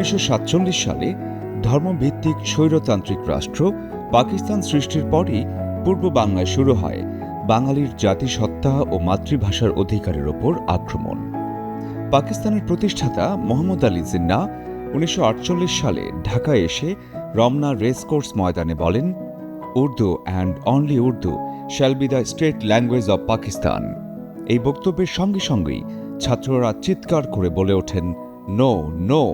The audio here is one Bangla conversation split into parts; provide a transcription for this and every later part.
উনিশশো সাতচল্লিশ সালে ধর্মভিত্তিক স্বৈরতান্ত্রিক রাষ্ট্র পাকিস্তান সৃষ্টির পরই পূর্ব বাংলায় শুরু হয় বাঙালির জাতিসত্তা ও মাতৃভাষার অধিকারের ওপর আক্রমণ। পাকিস্তানের প্রতিষ্ঠাতা মোহাম্মদ আলী জিন্না উনিশশো সালে ঢাকায় এসে রমনা রেসকোর্স ময়দানে বলেন, Urdu and only Urdu shall be the state language of Pakistan. এই বক্তব্যের সঙ্গে সঙ্গেই ছাত্ররা চিৎকার করে বলে ওঠেন, নো নো।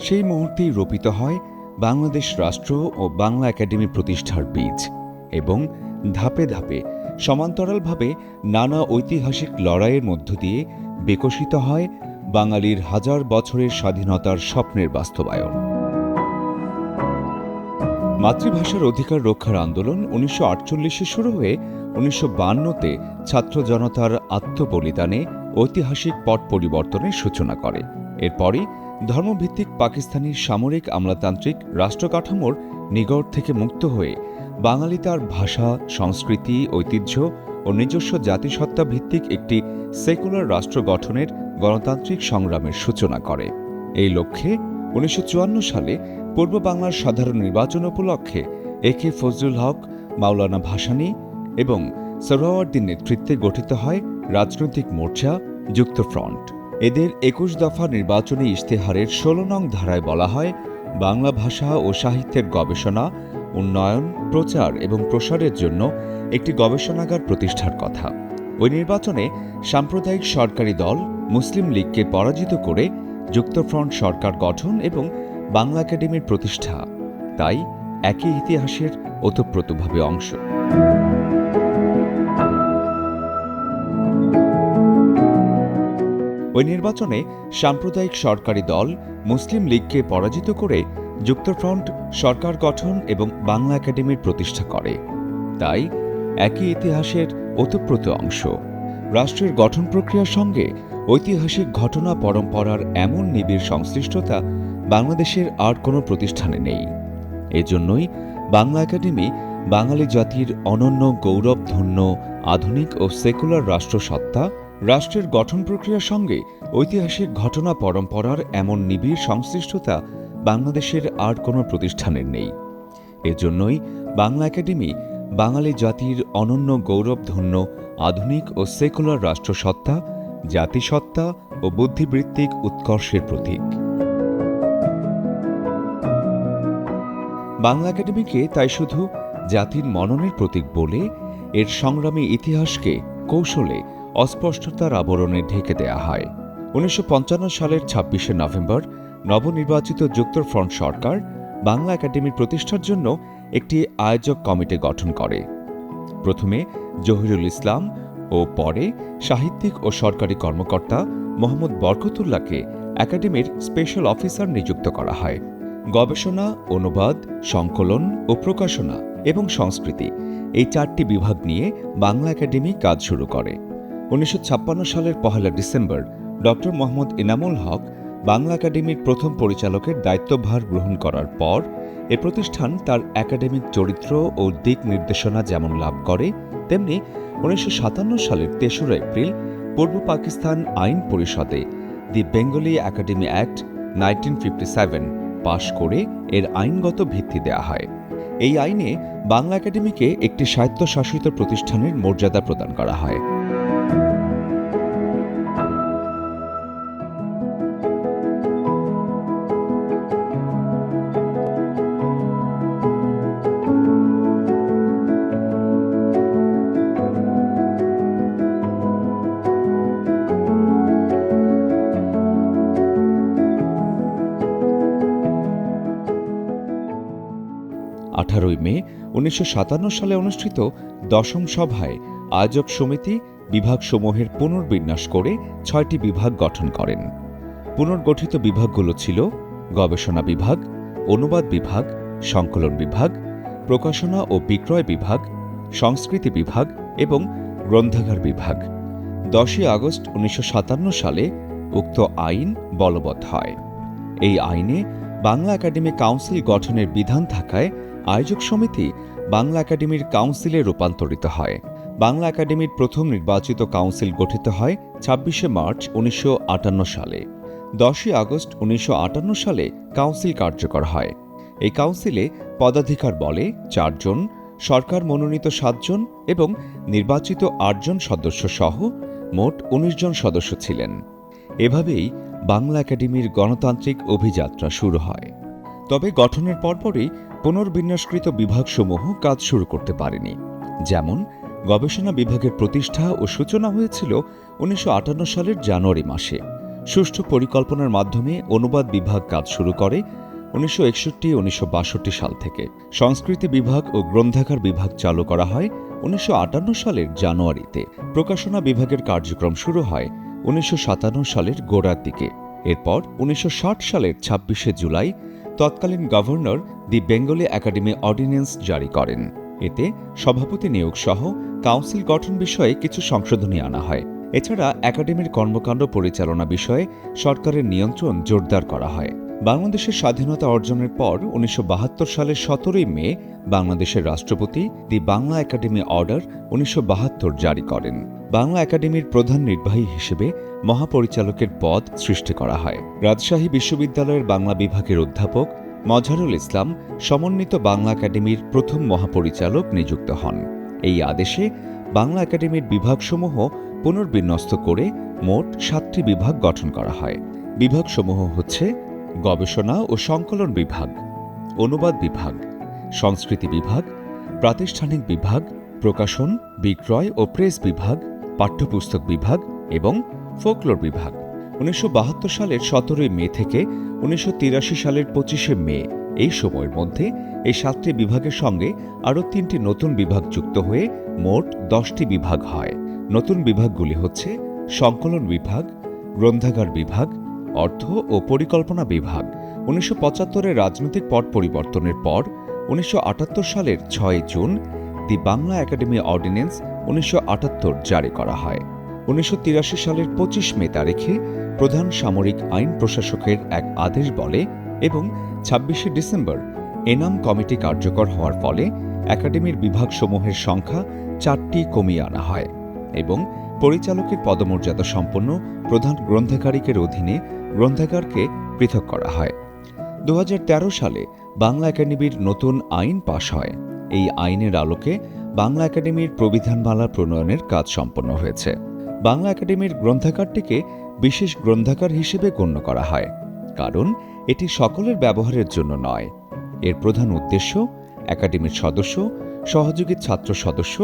সেই মুহূর্তেই রোপিত হয় বাংলাদেশ রাষ্ট্র ও বাংলা একাডেমি প্রতিষ্ঠার বীজ এবং ধাপে ধাপে, সমান্তরালভাবে নানা ঐতিহাসিক লড়াইয়ের মধ্য দিয়ে বিকশিত হয় বাঙালির হাজার বছরের স্বাধীনতার স্বপ্নের বাস্তবায়ন। মাতৃভাষার অধিকার রক্ষার আন্দোলন উনিশশো শুরু হয়ে উনিশশো বান্নতে ছাত্র জনতার আত্মবলিদানে ঐতিহাসিক পট পরিবর্তনের সূচনা করে। এরপরই ধর্মভিত্তিক পাকিস্তানি সামরিক আমলাতান্ত্রিক রাষ্ট্রকাঠামোর নিগড় থেকে মুক্ত হয়ে বাঙালি তার ভাষা, সংস্কৃতি, ঐতিহ্য ও নিজস্ব জাতিসত্তা ভিত্তিক একটি সেকুলার রাষ্ট্র গঠনের গণতান্ত্রিক সংগ্রামের সূচনা করে। এই লক্ষ্যে উনিশশো চুয়ান্ন সালে পূর্ব বাংলার সাধারণ নির্বাচন উপলক্ষে এ কে ফজলুল হক, মাওলানা ভাসানী এবং সোহরাওয়ার্দীর নেতৃত্বে গঠিত হয় রাজনৈতিক মোর্চা যুক্তফ্রন্ট এদের একুশ দফা নির্বাচনী ইশতেহারের ষোলো নং ধারায় বলা হয় বাংলা ভাষা ও সাহিত্যের গবেষণা, উন্নয়ন, প্রচার এবং প্রসারের জন্য একটি গবেষণাগার প্রতিষ্ঠার কথা। ওই নির্বাচনে সাম্প্রদায়িক সরকারি দল, মুসলিম লীগকে পরাজিত করে যুক্তফ্রন্ট সরকার গঠন এবং বাংলা একাডেমির প্রতিষ্ঠা। তাই একই ইতিহাসের ওতপ্রোতভাবে অংশ। ওই নির্বাচনে সাম্প্রদায়িক সরকারি দল মুসলিম লীগকে পরাজিত করে যুক্তফ্রন্ট সরকার গঠন এবং বাংলা একাডেমির প্রতিষ্ঠা করে। তাই একই ইতিহাসের ওতপ্রোত অংশ। রাষ্ট্রের গঠন প্রক্রিয়ার সঙ্গে ঐতিহাসিক ঘটনা পরম্পরার এমন নিবিড় সংশ্লিষ্টতা বাংলাদেশের আর কোনো প্রতিষ্ঠানে নেই। এজন্যই বাংলা একাডেমি বাঙালি জাতির অনন্য গৌরবধন্য আধুনিক ও সেকুলার রাষ্ট্রসত্তা রাষ্ট্রের গঠন প্রক্রিয়ার সঙ্গে ঐতিহাসিক ঘটনা পরম্পরার এমন নিবিড় সংশ্লিষ্টতা বাংলাদেশের আর কোনো প্রতিষ্ঠানের নেই। এজন্যই বাংলা একাডেমি বাঙালি জাতির অনন্য গৌরবধন্য আধুনিক ও সেকুলার রাষ্ট্রসত্তা, জাতিসত্তা ও বুদ্ধিবৃত্তিক উৎকর্ষের প্রতীক। বাংলা একাডেমিকে তাই শুধু জাতির মননের প্রতীক বলে, এর সংগ্রামী ইতিহাসকে, কৌশলে অস্পষ্টতার আবরণে ঢেকে দেয়া হয়। উনিশশো পঞ্চান্ন সালের ছাব্বিশে নভেম্বর নবনির্বাচিত যুক্তফ্রন্ট সরকার বাংলা একাডেমির প্রতিষ্ঠার জন্য একটি আয়োজক কমিটি গঠন করে। প্রথমে জহিরুল ইসলাম ও পরে সাহিত্যিক ও সরকারি কর্মকর্তা মোহাম্মদ বরকতুল্লাহকে একাডেমির স্পেশাল অফিসার নিযুক্ত করা হয়। গবেষণা, অনুবাদ, সংকলন ও প্রকাশনা এবং সংস্কৃতি এই চারটি বিভাগ নিয়ে বাংলা একাডেমি কাজ শুরু করে। উনিশশো ছাপ্পান্ন সালের পহেলা ডিসেম্বর, ডক্টর মোহাম্মদ ইনামুল হক বাংলা একাডেমির প্রথম পরিচালকের দায়িত্বভার গ্রহণ করার পর এ প্রতিষ্ঠান তার একাডেমিক চরিত্র ও দিক নির্দেশনা যেমন লাভ করে, তেমনি উনিশশো সাতান্ন সালের তেসরা এপ্রিল পূর্ব পাকিস্তান আইন পরিষদে the Bengali academy act nineteen fifty seven পাশ করে এর আইনগত ভিত্তি দেয়া হয়। এই আইনে বাংলা একাডেমিকে একটি স্বায়ত্তশাসিত প্রতিষ্ঠানের মর্যাদা প্রদান করা হয়। আঠারোই মে উনিশশো সাতান্ন সালে অনুষ্ঠিত দশম সভায় আয়োজক সমিতি বিভাগসমূহের পুনর্বিন্যাস করে ছয়টি বিভাগ গঠন করেন। পুনর্গঠিত বিভাগগুলো ছিল গবেষণা বিভাগ, অনুবাদ বিভাগ, সংকলন বিভাগ, প্রকাশনা ও বিক্রয় বিভাগ, সংস্কৃতি বিভাগ এবং গ্রন্থাগার বিভাগ। দশই আগস্ট উনিশশো সাতান্ন সালে উক্ত আইন বলবৎ হয়। এই আইনে বাংলা একাডেমি কাউন্সিল গঠনের বিধান থাকায় আয়োজক সমিতি বাংলা একাডেমির কাউন্সিলে রূপান্তরিত হয়। বাংলা একাডেমির প্রথম নির্বাচিত কাউন্সিল গঠিত হয় ছাব্বিশে মার্চ উনিশশো আটান্ন সালে। দশই আগস্ট উনিশশো আটান্ন সালে কাউন্সিল কার্যকর হয়। এই কাউন্সিলে পদাধিকার বলে চারজন, সরকার মনোনীত সাতজন এবং নির্বাচিত আটজন সদস্য সহ মোট ১৯ জন সদস্য ছিলেন। এভাবেই বাংলা একাডেমির গণতান্ত্রিক অভিযাত্রা শুরু হয়। তবে গঠনের পরপরই পুনর্বিন্যাসকৃত বিভাগসমূহ কাজ শুরু করতে পারেনি। যেমন, গবেষণা বিভাগের প্রতিষ্ঠা ও সূচনা হয়েছিল উনিশশো আটান্ন সালের জানুয়ারি মাসে। সুষ্ঠু পরিকল্পনার মাধ্যমে অনুবাদ বিভাগ কাজ শুরু করে উনিশশো একষট্টি, উনিশশো সাল থেকে। সংস্কৃতি বিভাগ ও গ্রন্থাগার বিভাগ চালু করা হয় উনিশশো আটান্ন সালের জানুয়ারিতে। প্রকাশনা বিভাগের কার্যক্রম শুরু হয় উনিশশো সাতান্ন সালের গোড়ার দিকে। এরপর উনিশশো ষাট সালের ছাব্বিশে জুলাই তৎকালীন governor the Bengali academy ordinance জারি করেন। এতে সভাপতি নিয়োগ সহ কাউন্সিল গঠন বিষয়ে কিছু সংশোধনী আনা হয়। এছাড়া একাডেমির কর্মকাণ্ড পরিচালনা বিষয়ে সরকারের নিয়ন্ত্রণ জোরদার করা হয়। বাংলাদেশের স্বাধীনতা অর্জনের পর উনিশশো বাহাত্তর সালের সতেরোই মে বাংলাদেশের রাষ্ট্রপতি দি বাংলা একাডেমি অর্ডার উনিশশো বাহাত্তর জারি করেন। বাংলা একাডেমির প্রধান নির্বাহী হিসেবে মহাপরিচালকের পদ সৃষ্টি করা হয়। রাজশাহী বিশ্ববিদ্যালয়ের বাংলা বিভাগের অধ্যাপক মজহারুল ইসলাম সমন্বিত বাংলা একাডেমির প্রথম মহাপরিচালক নিযুক্ত হন। এই আদেশে বাংলা একাডেমির বিভাগসমূহ পুনর্বিন্যস্ত করে মোট সাতটি বিভাগ গঠন করা হয়। বিভাগসমূহ হচ্ছে গবেষণা ও সংকলন বিভাগ, অনুবাদ বিভাগ, সংস্কৃতি বিভাগ, প্রাতিষ্ঠানিক বিভাগ, প্রকাশন, বিক্রয় ও প্রেস বিভাগ পাঠ্যপুস্তক বিভাগ এবং ফোকলোর বিভাগ। উনিশশো সালের সতেরোই মে থেকে উনিশশো তিরাশি সালের পঁচিশে মে এই সময়ের মধ্যে এই সাতটি বিভাগের সঙ্গে আরও তিনটি নতুন বিভাগ যুক্ত হয়ে মোট দশটি বিভাগ হয়। নতুন বিভাগগুলি হচ্ছে সংকলন বিভাগ, গ্রন্থাগার বিভাগ, অর্থ ও পরিকল্পনা বিভাগ। উনিশশো রাজনৈতিক পট পরিবর্তনের পর উনিশশো আটাত্তর সালের ছয় June the Bangla academy ordinance উনিশশো আটাত্তর জারি করা হয়। উনিশশো তিরাশি সালের পঁচিশ মে তারিখে প্রধান সামরিক আইন প্রশাসকের এক আদেশ বলে এবং ছাব্বিশে ডিসেম্বর এনাম কমিটি কার্যকর হওয়ার ফলে একাডেমির বিভাগসমূহের সংখ্যা চারটি কমিয়ে আনা হয় এবং পরিচালকের পদমর্যাদা সম্পন্ন প্রধান গ্রন্থাগারিকের অধীনে গ্রন্থাগারকে পৃথক করা হয়। দু হাজার তেরো সালে বাংলা একাডেমির নতুন আইন পাশ হয়। এই আইনের আলোকে বাংলা একাডেমির প্রবিধানমালা প্রণয়নের কাজ সম্পন্ন হয়েছে। বাংলা একাডেমির গ্রন্থাগারটিকে বিশেষ গ্রন্থাগার হিসেবে গণ্য করা হয়, কারণ এটি সকলের ব্যবহারের জন্য নয়। এর প্রধান উদ্দেশ্য, একাডেমির সদস্য, সহযোগী ছাত্র সদস্য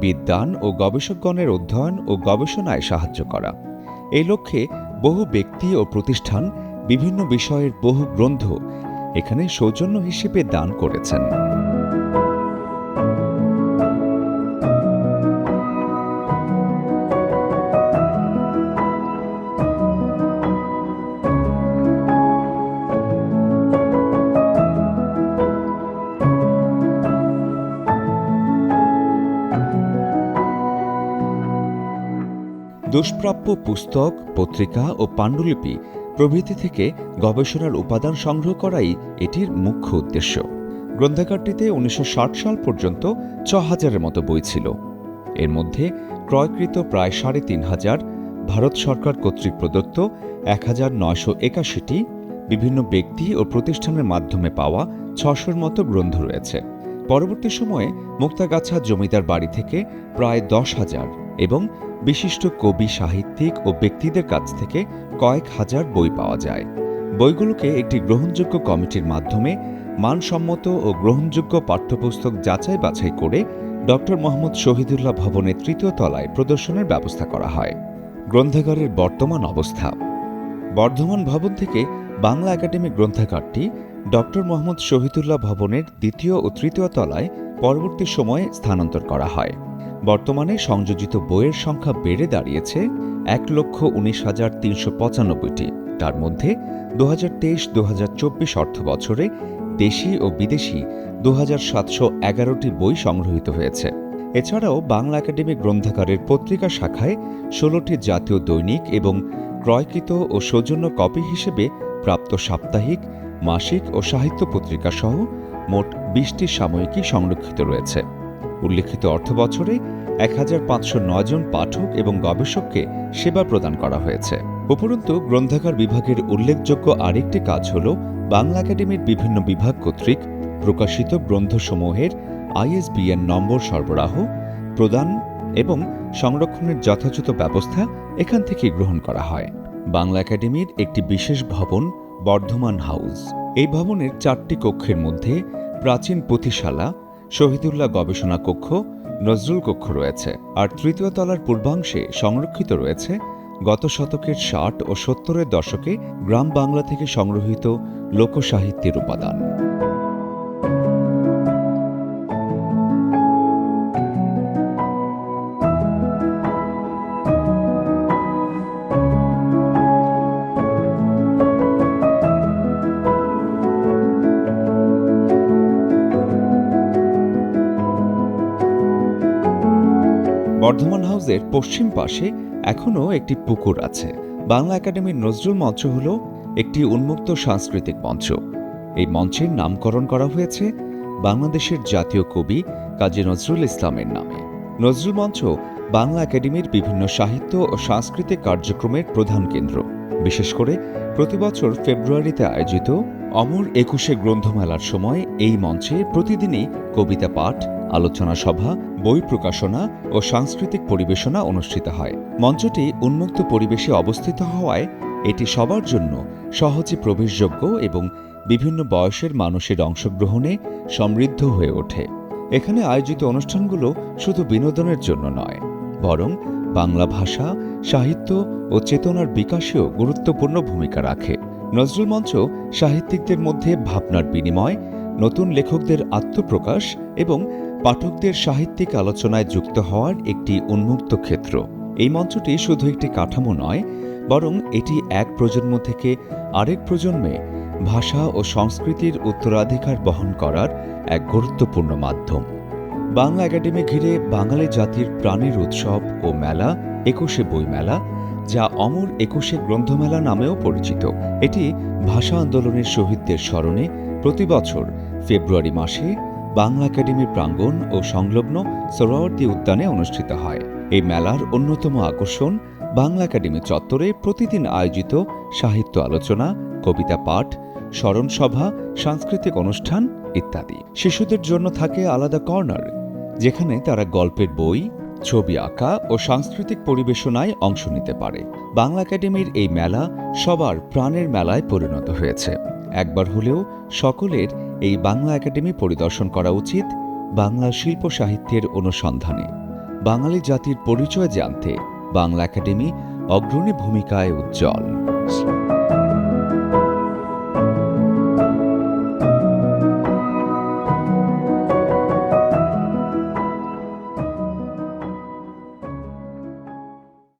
বিদ্যান ও গবেষকগণের অধ্যয়ন ও গবেষণায় সাহায্য করা। এই লক্ষ্যে বহু ব্যক্তি ও প্রতিষ্ঠান বিভিন্ন বিষয়ের বহু গ্রন্থ এখানে সৌজন্য হিসেবে দান করেছেন। দুষ্প্রাপ্য পুস্তক, পত্রিকা ও পাণ্ডুলিপি প্রভৃতি থেকে গবেষণার উপাদান সংগ্রহ করাই এটির মুখ্য উদ্দেশ্য। গ্রন্থাগারটিতে উনিশশো ষাট সাল পর্যন্ত ছ হাজারের মতো বই ছিল। এর মধ্যে ক্রয়কৃত প্রায় সাড়ে তিন হাজার, ভারত সরকার কর্তৃক প্রদত্ত এক হাজার নয়শো একাশিটি বিভিন্ন ব্যক্তি ও প্রতিষ্ঠানের মাধ্যমে পাওয়া ছশোর মতো গ্রন্থ রয়েছে। পরবর্তী সময়ে মুক্তাগাছা জমিদার বাড়ি থেকে প্রায় দশ হাজার এবং বিশিষ্ট কবি, সাহিত্যিক ও ব্যক্তিদের কাছ থেকে কয়েক হাজার বই পাওয়া যায়। বইগুলোকে একটি গ্রহণযোগ্য কমিটির মাধ্যমে মানসম্মত ও গ্রহণযোগ্য পাঠ্যপুস্তক যাচাই বাছাই করে ডক্টর মোহাম্মদ শহীদুল্লাহ ভবনের তৃতীয় তলায় প্রদর্শনের ব্যবস্থা করা হয়। গ্রন্থাগারের বর্তমান অবস্থা। বর্ধমান ভবন থেকে বাংলা একাডেমি গ্রন্থাগারটি ডক্টর মোহাম্মদ শহীদুল্লাহ ভবনের দ্বিতীয় ও তৃতীয় তলায় পরবর্তী সময়ে স্থানান্তর করা হয়। বর্তমানে সংযোজিত বইয়ের সংখ্যা বেড়ে দাঁড়িয়েছে এক লক্ষ উনিশ হাজার তিনশো পঁচানব্বইটি। তার মধ্যে দু হাজার তেইশ দু হাজার চব্বিশ অর্থ বছরে দেশি ও বিদেশি দু হাজার সাতশো এগারোটি বই সংগ্রহীত হয়েছে। এছাড়াও বাংলা একাডেমি গ্রন্থাগারের পত্রিকা শাখায় ষোলোটি জাতীয় দৈনিক এবং ক্রয়কৃত ও সৌজন্য কপি হিসেবে প্রাপ্ত সাপ্তাহিক, মাসিক ও সাহিত্য পত্রিকা সহ মোট বিশটি সাময়িকী সংরক্ষিত রয়েছে। উল্লেখিত অর্থবছরে এক হাজার পাঁচশো জন পাঠক এবং গবেষককে সেবা প্রদান করা হয়েছে। উপরন্তু, গ্রন্থাগার বিভাগের উল্লেখযোগ্য আরেকটি কাজ হল বাংলা একাডেমির বিভিন্ন বিভাগ কর্তৃক প্রকাশিত গ্রন্থসমূহের আইএসবিএন নম্বর সরবরাহ, প্রদান এবং সংরক্ষণের যথাযথ ব্যবস্থা এখান থেকে গ্রহণ করা হয়। বাংলা একাডেমির একটি বিশেষ ভবন, বর্ধমান হাউস। এই ভবনের চারটি কক্ষের মধ্যে প্রাচীন পুঁথিশালা শহীদুল্লাহ গবেষণা কক্ষ, নজরুল কক্ষ রয়েছে। আর তৃতীয় তলার পূর্বাংশে সংরক্ষিত রয়েছে গত শতকের ষাট ও সত্তরের দশকে গ্রাম বাংলা থেকে সংগ্রহীত লোকসাহিত্যের উপাদান। বর্ধমান হাউসের পশ্চিম পাশে এখনও একটি পুকুর আছে। বাংলা একাডেমির নজরুল মঞ্চ হল একটি উন্মুক্ত সাংস্কৃতিক মঞ্চ। এই মঞ্চের নামকরণ করা হয়েছে বাংলাদেশের জাতীয় কবি কাজী নজরুল ইসলামের নামে। নজরুল মঞ্চ বাংলা একাডেমির বিভিন্ন সাহিত্য ও সাংস্কৃতিক কার্যক্রমের প্রধান কেন্দ্র। বিশেষ করে প্রতিবছর ফেব্রুয়ারিতে আয়োজিত অমর একুশে গ্রন্থমেলার সময় এই মঞ্চে প্রতিদিনই কবিতা পাঠ আলোচনা সভা, বই প্রকাশনা ও সাংস্কৃতিক পরিবেশনা অনুষ্ঠিত হয়। মঞ্চটি উন্মুক্ত পরিবেশে অবস্থিত হওয়ায় এটি সবার জন্য সহজে প্রবেশযোগ্য এবং বিভিন্ন বয়সের মানুষের অংশগ্রহণে সমৃদ্ধ হয়ে ওঠে। এখানে আয়োজিত অনুষ্ঠানগুলো শুধু বিনোদনের জন্য নয়, বরং বাংলা ভাষা, সাহিত্য ও চেতনার বিকাশেও গুরুত্বপূর্ণ ভূমিকা রাখে। নজরুল মঞ্চ সাহিত্যিকদের মধ্যে ভাবনার বিনিময়, নতুন লেখকদের আত্মপ্রকাশ এবং পাঠকদের সাহিত্যিক আলোচনায় যুক্ত হওয়ার একটি উন্মুক্ত ক্ষেত্র। এই মঞ্চটি শুধু একটি কাঠামো নয়, বরং এটি এক প্রজন্ম থেকে আরেক প্রজন্মে ভাষা ও সংস্কৃতির উত্তরাধিকার বহন করার এক গুরুত্বপূর্ণ মাধ্যম। বাংলা একাডেমি ঘিরে বাঙালি জাতির প্রাণের উৎসব ও মেলা, একুশে বইমেলা, যা অমর একুশে গ্রন্থমেলা নামেও পরিচিত। এটি ভাষা আন্দোলনের শহীদদের স্মরণে প্রতি বছর ফেব্রুয়ারি মাসে বাংলা একাডেমির প্রাঙ্গণ ও সংলগ্ন সোহরাওয়ার্দী উদ্যানে অনুষ্ঠিত হয়। এই মেলার অন্যতম আকর্ষণ বাংলা একাডেমি চত্বরে প্রতিদিন আয়োজিত সাহিত্য আলোচনা, কবিতা পাঠ, স্মরণ সভা, সাংস্কৃতিক অনুষ্ঠান ইত্যাদি। শিশুদের জন্য থাকে আলাদা কর্নার, যেখানে তারা গল্পের বই, ছবি আঁকা ও সাংস্কৃতিক পরিবেশনায় অংশ নিতে পারে। বাংলা একাডেমির এই মেলা সবার প্রাণের মেলায় পরিণত হয়েছে। একবার হলেও সকলের এই বাংলা একাডেমি পরিদর্শন করা উচিত বাংলা শিল্প সাহিত্যের অনুসন্ধানে। বাঙালি জাতির পরিচয় জানতে বাংলা একাডেমি অগ্রণী ভূমিকায় উজ্জ্বল।